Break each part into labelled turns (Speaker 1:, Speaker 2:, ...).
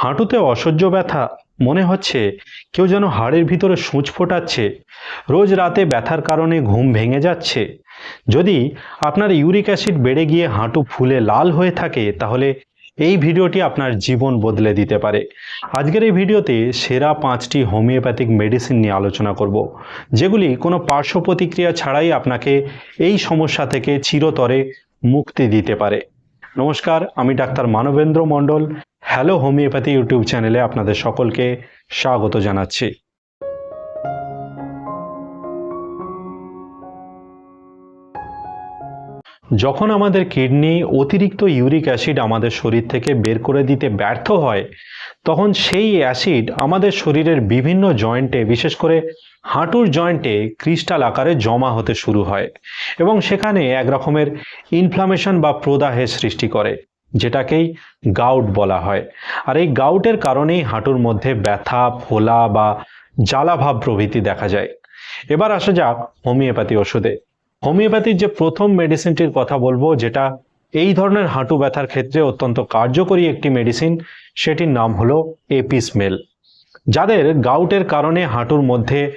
Speaker 1: হাঁটুতে অসহ্য ব্যথা, মনে হচ্ছে কেউ যেন হাড়ের ভিতরে সূঁচ ফোটাচ্ছে। রোজ রাতে ব্যথার কারণে ঘুম ভেঙে যাচ্ছে। যদি আপনার ইউরিক অ্যাসিড বেড়ে গিয়ে হাঁটু ফুলে লাল হয়ে থাকে, তাহলে এই ভিডিওটি আপনার জীবন বদলে দিতে পারে। আজকের এই ভিডিওতে সেরা পাঁচটি হোমিওপ্যাথিক মেডিসিন নিয়ে আলোচনা করব, যেগুলি কোনো পার্শ্ব প্রতিক্রিয়া ছাড়াই আপনাকে এই সমস্যা থেকে চিরতরে মুক্তি দিতে পারে। নমস্কার, আমি doctor Manabendra Mondal. Hello homeopathy YouTube চ্যানেলে আপনাদের সকলকে স্বাগত জানাচ্ছি। যখন আমাদের কিডনি অতিরিক্ত ইউরিক অ্যাসিড আমাদের শরীর থেকে বের করে দিতে ব্যর্থ হয়, তখন সেই অ্যাসিড আমাদের শরীরের বিভিন্ন জয়েন্টে, বিশেষ করে হাঁটুর জয়েন্টে ক্রিস্টাল আকারে জমা হতে শুরু হয় এবং সেখানে এক রকমের ইনফ্লামেশন বা প্রদাহের সৃষ্টি করে। যেটাকেই গাউট বলা হয়। আর এই গাউটের কারণেই হাঁটুর মধ্যে ব্যথা, ফোলা বা জ্বালাভাব প্রভৃতি দেখা যায়। এবার আসা যাক হোমিওপ্যাথি ওষুধে। হোমিওপ্যাথির যে প্রথম মেডিসিনটির কথা বলব, যেটা এই ধরনের হাঁটু ব্যথার ক্ষেত্রে অত্যন্ত কার্যকরী একটি মেডিসিন সেটির নাম হলো এপিসমেল। যাদের গাউটের কারণে হাঁটুর মধ্যে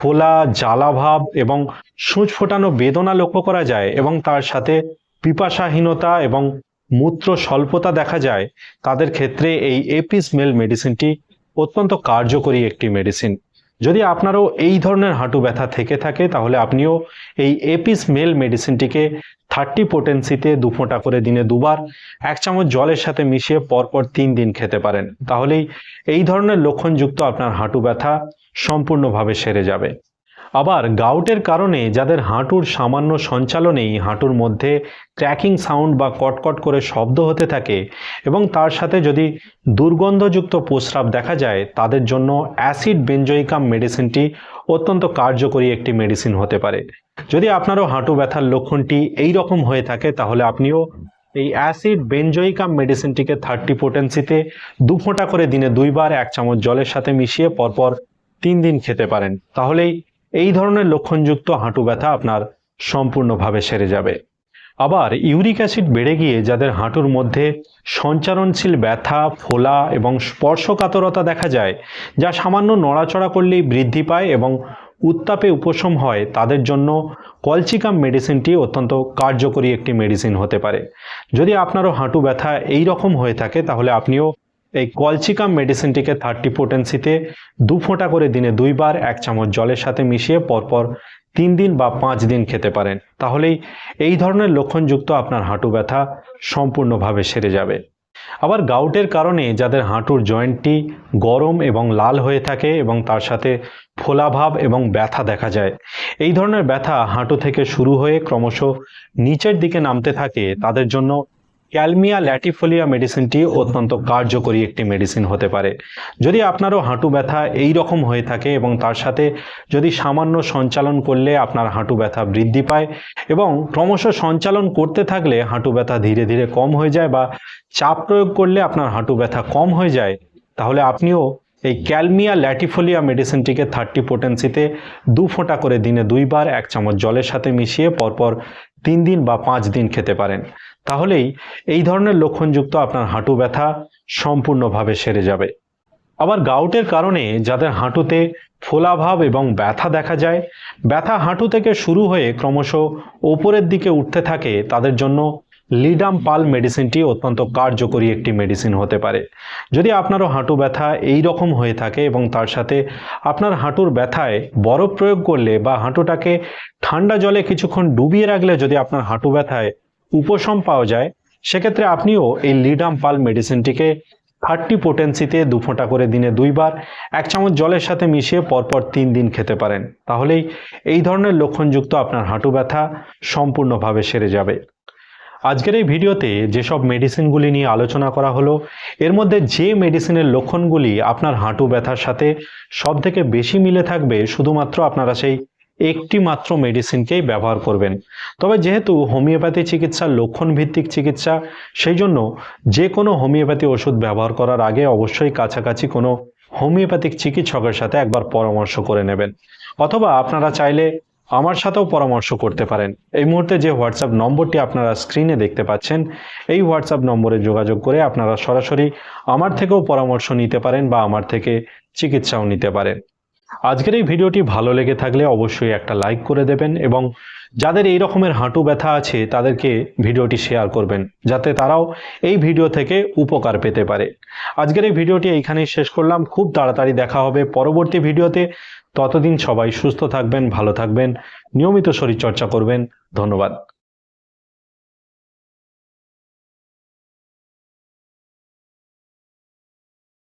Speaker 1: ফোলা, জ্বালাভাব এবং সূচ ফোটানো বেদনা লক্ষ্য করা যায় এবং তার সাথে পিপাসাহীনতা এবং মূত্র স্বল্পতা দেখা যায়, তাদের ক্ষেত্রে এই এপিসমেল মেডিসিনটি অত্যন্ত কার্যকরী একটি মেডিসিন। যদি আপনারও এই ধরনের হাঁটু ব্যথা থেকে থাকে, তাহলে আপনিও এই এপিস মেল মেডিসিনটিকে থার্টি পোটেন্সিতে দু ফোঁটা করে দিনে দুবার, এক চামচ জলের সাথে মিশিয়ে পরপর তিন দিন খেতে পারেন। তাহলেই এই ধরনের লক্ষণযুক্ত আপনার হাঁটু ব্যথা সম্পূর্ণভাবে সেরে যাবে। আবার গাউটের কারণে যাদের হাঁটুর সামান্য সঞ্চালনেই হাঁটুর মধ্যে ক্র্যাকিং সাউন্ড বা কটকট করে শব্দ হতে থাকে এবং তার সাথে যদি দুর্গন্ধযুক্ত প্রস্রাব দেখা যায়, তাদের জন্য অ্যাসিড বেঞ্জয়িকাম মেডিসিনটি অত্যন্ত কার্যকরী একটি মেডিসিন হতে পারে। যদি আপনারও হাঁটু ব্যথার লক্ষণটি এই রকম হয়ে থাকে, তাহলে আপনিও এই অ্যাসিড বেঞ্জয়িকাম মেডিসিনটিকে থার্টি পোটেন্সিতে দু ফোঁটা করে দিনে দুইবার এক চামচ জলের সাথে মিশিয়ে পরপর তিন দিন খেতে পারেন। তাহলেই এই ধরনের লক্ষণযুক্ত হাঁটু ব্যথা আপনার সম্পূর্ণভাবে সেরে যাবে। আবার ইউরিক অ্যাসিড বেড়ে গিয়ে যাদের হাঁটুর মধ্যে সঞ্চারণশীল ব্যথা, ফোলা এবং স্পর্শকাতরতা দেখা যায়, যা সামান্য নড়াচড়া করলেই বৃদ্ধি পায় এবং উত্তাপে উপশম হয়, তাদের জন্য কলচিকাম মেডিসিনটি অত্যন্ত কার্যকরী একটি মেডিসিন হতে পারে। যদি আপনারও হাঁটু ব্যথা এই রকম হয়ে থাকে, তাহলে আপনিও এই কলচিকাম মেডিসিনটিকে থার্টি পোটেন্সিতে দু ফোঁটা করে দিনে দুইবার এক চামচ জলের সাথে মিশিয়ে পরপর তিন দিন বা পাঁচ দিন খেতে পারেন। তাহলেই এই ধরনের লক্ষণযুক্ত আপনার হাঁটু ব্যথা সম্পূর্ণভাবে সেরে যাবে। আবার গাউটের কারণে যাদের হাঁটুর জয়েন্টটি গরম এবং লাল হয়ে থাকে এবং তার সাথে ফোলাভাব এবং ব্যথা দেখা যায়, এই ধরনের ব্যথা হাঁটু থেকে শুরু হয়ে ক্রমশ নিচের দিকে নামতে থাকে, তাদের জন্য ক্যালমিয়া ল্যাটিফোলিয়া মেডিসিনটি অত্যন্ত কার্যকরী একটি মেডিসিন হতে পারে। যদি আপনারও হাঁটু ব্যথা এই রকম হয়ে থাকে এবং তার সাথে যদি সামান্য সঞ্চালন করলে আপনার হাঁটু ব্যথা বৃদ্ধি পায় এবং ক্রমশ সঞ্চালন করতে থাকলে হাঁটু ব্যথা ধীরে ধীরে কম হয়ে যায় বা চাপ প্রয়োগ করলে আপনার হাঁটু ব্যথা কম হয়ে যায়, তাহলে আপনিও এই ক্যালমিয়া ল্যাটিফোলিয়া মেডিসিনটিকে থার্টি পোটেন্সিতে দু ফোঁটা করে দিনে দুইবার এক চামচ জলের সাথে মিশিয়ে পরপর তিন দিন বা পাঁচ দিন খেতে পারেন। তাহলেই এই ধরনের লক্ষণযুক্ত আপনার হাঁটু ব্যথা সম্পূর্ণভাবে সেরে যাবে। আবার গাউটের কারণে যাদের হাঁটুতে ফোলাভাব এবং ব্যথা দেখা যায়, ব্যথা হাঁটু থেকে শুরু হয়ে ক্রমশ ওপরের দিকে উঠতে থাকে, তাদের জন্য লিডাম পাল মেডিসিনটি অত্যন্ত কার্যকরী একটি মেডিসিন হতে পারে। যদি আপনারও হাঁটু ব্যথা এই রকম হয়ে থাকে এবং তার সাথে আপনার হাঁটুর ব্যথায় বরফ প্রয়োগ করলে বা হাঁটুটাকে ঠান্ডা জলে কিছুক্ষণ ডুবিয়ে রাখলে যদি আপনার হাঁটু ব্যথায় উপশম পাওয়া যায়, সেক্ষেত্রে আপনিও এই লিডাম পাল মেডিসিনটিকে থার্টি পোটেন্সিতে দু ফোঁটা করে দিনে দুইবার, এক চামচ জলের সাথে মিশিয়ে পরপর তিন দিন খেতে পারেন। তাহলেই এই ধরনের লক্ষণযুক্ত আপনার হাঁটু ব্যথা সম্পূর্ণভাবে সেরে যাবে। আজকের এই ভিডিওতে যেসব মেডিসিনগুলি নিয়ে আলোচনা করা হলো, এর মধ্যে যে মেডিসিনের লক্ষণগুলি আপনার হাঁটু ব্যথার সাথে সব থেকে বেশি মিলে থাকবে, শুধুমাত্র আপনারা সেই একটি মাত্র মেডিসিনকেই ব্যবহার করবেন। তবে যেহেতু হোমিওপ্যাথি চিকিৎসা লক্ষণ ভিত্তিক চিকিৎসা সেই জন্য যে কোনো হোমিওপ্যাথি ওষুধ ব্যবহার করার আগে অবশ্যই কাছাকাছি কোনো হোমিওপ্যাথিক চিকিৎসকের সাথে একবার পরামর্শ করে নেবেন। অথবা আপনারা চাইলে আমার সাথেও পরামর্শ করতে পারেন। এই মুহূর্তে যে হোয়াটসঅ্যাপ নম্বরটি আপনারা স্ক্রিনে দেখতে পাচ্ছেন, এই হোয়াটসঅ্যাপ নম্বরে যোগাযোগ করে আপনারা সরাসরি আমার থেকেও পরামর্শ নিতে পারেন বা আমার থেকে চিকিৎসাও নিতে পারেন। আজকের এই ভিডিওটি ভালো লেগে থাকলে অবশ্যই একটা লাইক করে দেবেন এবং যাদের এই রকমের হাঁটু ব্যথা আছে, তাদেরকে ভিডিওটি শেয়ার করবেন, যাতে তারাও এই ভিডিও থেকে উপকার পেতে পারে। আজকের এই ভিডিওটি এইখানেই শেষ করলাম। খুব তাড়াতাড়ি দেখা হবে পরবর্তী ভিডিওতে। ততদিন সবাই সুস্থ থাকবেন, ভালো থাকবেন, নিয়মিত শরীরচর্চা করবেন। ধন্যবাদ।